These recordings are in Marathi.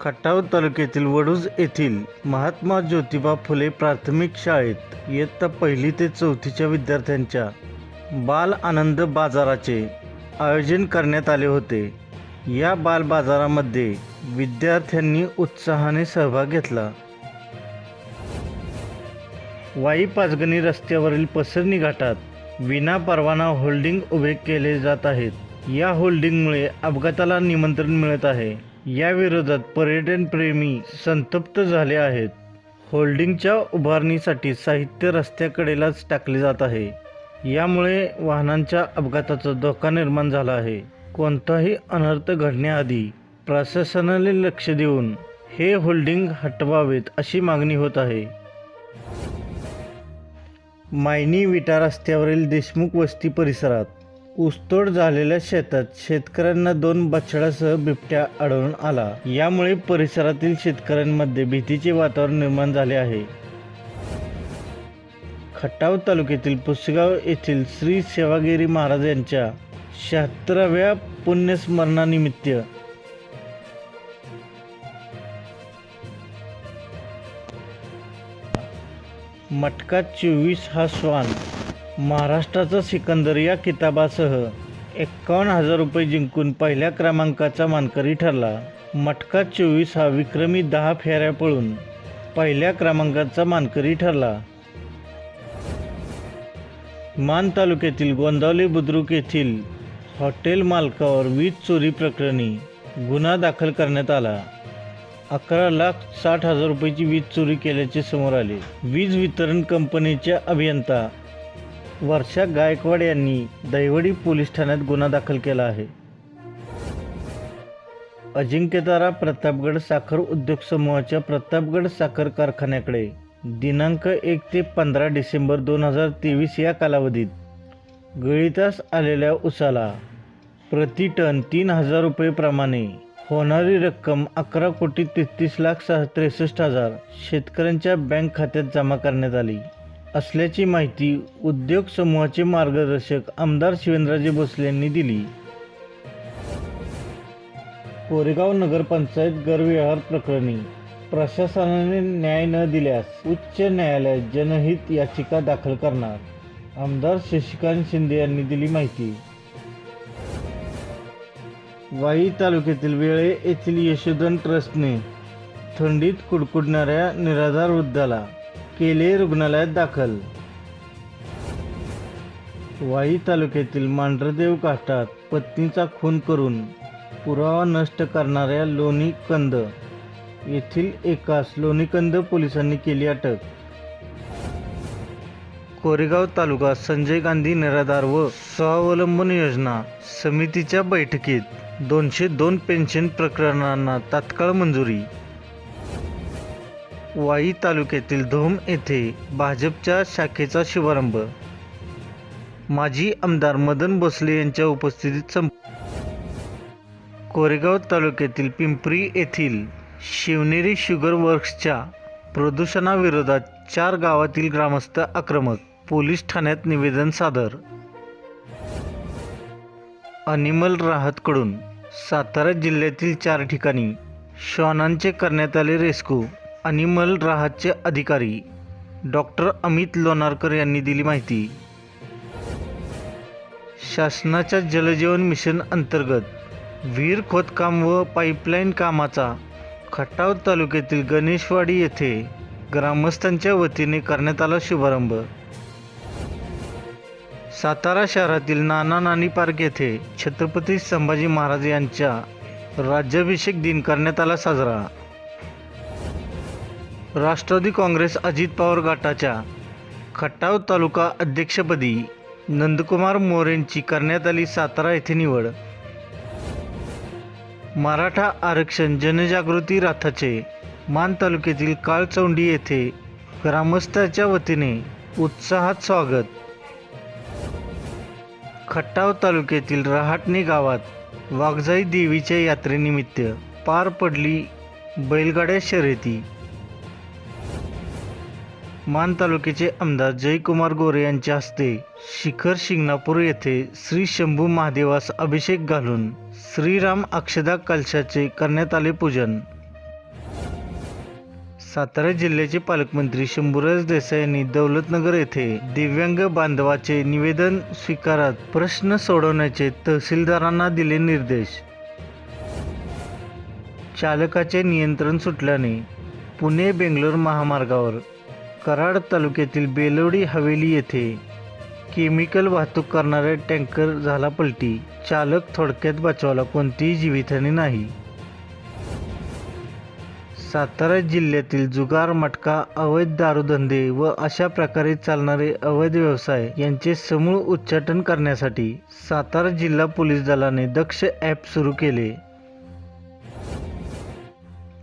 खटाव तालुक्यातील वडूज येथील महात्मा ज्योतिबा फुले प्राथमिक शाळेत इयत्ता पहिली ते चौथीच्या विद्यार्थ्यांच्या बाल आनंद बाजाराचे आयोजन करण्यात आले होते. या बाल बाजारामध्ये विद्यार्थ्यांनी उत्साहाने सहभाग घेतला. वाई पाचगणी रस्त्यावरील पसरणी घाटात विना परवाना होल्डिंग उभे केले जात आहेत. या होल्डिंगमुळे अपघाताला निमंत्रण मिळत आहे. या विरोधात पर्यटनप्रेमी संतप्त झाले आहेत. होल्डिंगच्या उभारणीसाठी साहित्य रस्त्याकडेलाच टाकले जात आहे. यामुळे वाहनांच्या अपघाताचा धोका निर्माण झाला आहे. कोणताही अनर्थ घडण्याआधी प्रशासनाने लक्ष देऊन हे होल्डिंग हटवावेत अशी मागणी होत आहे. मायनी विटा रस्त्यावरील देशमुख वस्ती परिसरात ऊसतोड झालेल्या शेतात शेतकऱ्यांना दोन बछड्यासह बिबट्या आढळून आला. यामुळे परिसरातील शेतकऱ्यांमध्ये भीतीचे वातावरण निर्माण झाले आहे. खटाव तालुक्यातील पुसगाव येथील श्री सेवागिरी महाराज यांच्या शहात्तराव्या पुण्यस्मरणानिमित्त मटका चोवीस हा श्वान महाराष्ट्राचा सिकंदर या किताबासह एक्कावन्न हजार रुपये जिंकून पहिल्या क्रमांकाचा मानकरी ठरला. मटका चोवीस हा विक्रमी दहा फेऱ्या पळून पहिल्या क्रमांकाचा मानकरी ठरला. मान तालुक्यातील गोंदावली बुद्रुक येथील हॉटेल मालकावर वीज चोरी प्रकरणी गुन्हा दाखल करण्यात आला. अकरा लाख साठ हजार रुपयाची वीज चोरी केल्याचे समोर आले. वीज वितरण कंपनीच्या अभियंता वर्षा गायकवाड यांनी दैवडी पोलीस ठाण्यात गुन्हा दाखल केला आहे. अजिंक्यतारा प्रतापगड साखर उद्योग समूहाच्या प्रतापगड साखर कारखान्याकडे दिनांक एक ते पंधरा डिसेंबर दोन हजार तेवीस या कालावधीत गळीतास आलेल्या उसाला प्रति टन तीन हजार रुपयेप्रमाणे होणारी रक्कम अकरा कोटी तेहतीस लाख सहा त्रेसष्ट हजार शेतकऱ्यांच्या बँक खात्यात जमा करण्यात आली. असल्याची माहिती उद्योग समूहाचे मार्गदर्शक आमदार शिवेंद्रजी भोसले यांनी दिली. कोरेगाव नगरपंचायत गैरव्यवहार प्रकरणी प्रशासनाने न्याय न दिल्यास उच्च न्यायालयात जनहित याचिका दाखल करणार आमदार शशिकांत शिंदे यांनी दिली माहिती. वाई तालुक्यातील वेळे येथील यशोधन ट्रस्टने थंडीत कुडकुडणाऱ्या निराधार वृद्धाला केले रुग्णालयात दाखल. वाई तालुक्यातील मांढरदेव काष्टात पत्नीचा खून करून पुरावा नष्ट करणाऱ्या लोणीकंद येथील एकास लोणीकंद पोलिसांनी केली अटक. कोरेगाव तालुका संजय गांधी निराधार व स्वावलंबन योजना समितीच्या बैठकीत दोनशे दोन पेन्शन प्रकरणांना तात्काळ मंजुरी. वाई तालुक्यातील धोम येथे भाजपच्या शाखेचा शुभारंभ. माजी आमदार मदन भोसले यांच्या उपस्थितीत संप कोरेगाव तालुक्यातील पिंपरी येथील शिवनेरी शुगर वर्क्सच्या प्रदूषणाविरोधात चार गावातील ग्रामस्थ आक्रमक पोलीस ठाण्यात निवेदन सादर. अनिमल राहतकडून सातारा जिल्ह्यातील चार ठिकाणी श्वानांचे करण्यात आले रेस्क्यू. अनिमल राहतचे अधिकारी डॉक्टर अमित लोणारकर यांनी दिली माहिती. शासनाच्या जलजीवन मिशन अंतर्गत विहीर खोदकाम व पाईपलाईन कामाचा खटाव तालुक्यातील गणेशवाडी येथे ग्रामस्थांच्या वतीने करण्यात आला शुभारंभ. सातारा शहरातील नाना नानी पार्क येथे छत्रपती संभाजी महाराज यांच्या राज्याभिषेक दिन करण्यात आला साजरा. राष्ट्रवादी काँग्रेस अजित पवार गटाच्या खटाव तालुका अध्यक्षपदी नंदकुमार मोरेंची करण्यात आली सातारा येथे निवड. मराठा आरक्षण जनजागृती रथाचे मान तालुक्यातील काळचौंडी येथे ग्रामस्थाच्या वतीने उत्साहात स्वागत. खटाव तालुक्यातील रहाटणे गावात वाघजाई देवीच्या यात्रेनिमित्त पार पडली बैलगाड्या शर्यती. मान तालुक्याचे आमदार जयकुमार गोरे यांच्या हस्ते शिखर शिंगणापूर येथे श्री शंभू महादेवास अभिषेक घालून श्रीराम अक्षदा कलशाचे करण्यात आले पूजन. सातारा जिल्ह्याचे पालकमंत्री शंभूराज देसाई यांनी दौलतनगर येथे दिव्यांग बांधवाचे निवेदन स्वीकारत प्रश्न सोडवण्याचे तहसीलदारांना दिले निर्देश. चालकाचे नियंत्रण सुटल्याने पुणे बेंगलोर महामार्गावर कराड तालुक्यातील बेलवडी हवेली येथे केमिकल वाहतूक करणारा टँकर झाला पलटी. चालक थोडक्यात बचावला कोणतीही जीवितहानी नाही. सातारा जिल्ह्यातील जुगार मटका अवैध दारूधंदे व अशा प्रकारे चालणारे अवैध व्यवसाय यांचे समूळ उच्चाटन करण्यासाठी सातारा जिल्हा पोलीस दलाने दक्ष ॲप सुरू केले.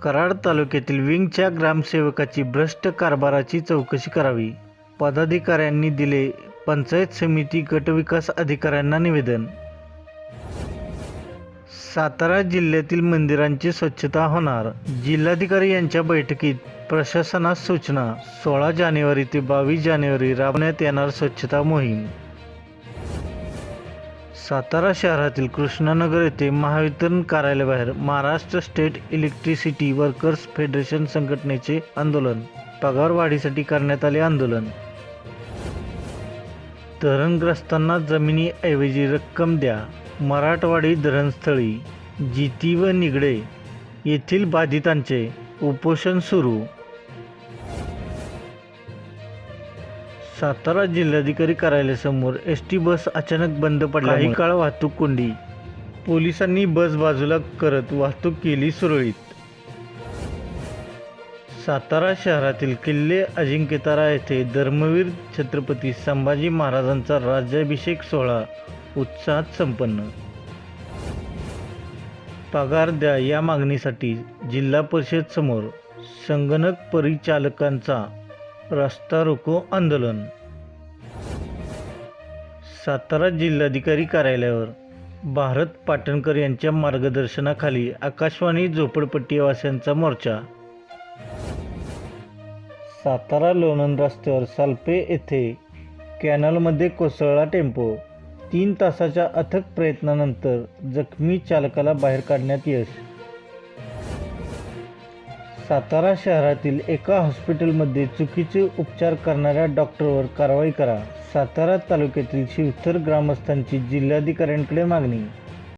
कराड तालुक्यातील विंगच्या ग्रामसेवकाची भ्रष्ट कारभाराची चौकशी करावी. पदाधिकाऱ्यांनी दिले पंचायत समिती गटविकास अधिकाऱ्यांना निवेदन. सातारा जिल्ह्यातील मंदिरांची स्वच्छता होणार. जिल्हाधिकारी यांच्या बैठकीत प्रशासनास सूचना. सोळा जानेवारी ते बावीस जानेवारी राबवण्यात येणार स्वच्छता मोहीम. सातारा शहरातील कृष्णानगर येथे महावितरण कार्यालयाबाहेर Maharashtra state electricity workers federation संघटनेचे आंदोलन पगारवाढीसाठी करण्यात आले आंदोलन. धरणग्रस्तांना जमिनीऐवजी रक्कम द्या मराठवाडी धरणस्थळी जिती व निगडे येथील बाधितांचे उपोषण सुरू. सातारा जिल्हाधिकारी कार्यालयासमोर एस टी बस अचानक बंद पडला काही काळ वाहतूक कोंडी. पोलिसांनी बस बाजूला करत वाहतूक केली सुरळीत. सातारा शहरातील किल्ले अजिंक्यतारा येथे धर्मवीर छत्रपती संभाजी महाराजांचा राज्याभिषेक सोहळा उत्साहात संपन्न. पगार द्या या मागणीसाठी जिल्हा परिषद समोर संगणक परिचालकांचा रस्ता रोको आंदोलन. सातारा जिल्हाधिकारी कार्यालयावर भारत पाटणकर यांच्या मार्गदर्शनाखाली आकाशवाणी झोपडपट्टीवासियांचा मोर्चा. सातारा लोणंद रस्त्यावर सालपे येथे कॅनलमध्ये कोसळला टेम्पो. तीन तासाच्या अथक प्रयत्नानंतर जखमी चालकाला बाहेर काढण्यात यश. सातारा शहरातील एका हॉस्पिटलमध्ये चुकीचे उपचार करणाऱ्या डॉक्टरवर कारवाई करा. सातारा तालुक्यातील शिवथर ग्रामस्थांची जिल्हाधिकाऱ्यांकडे मागणी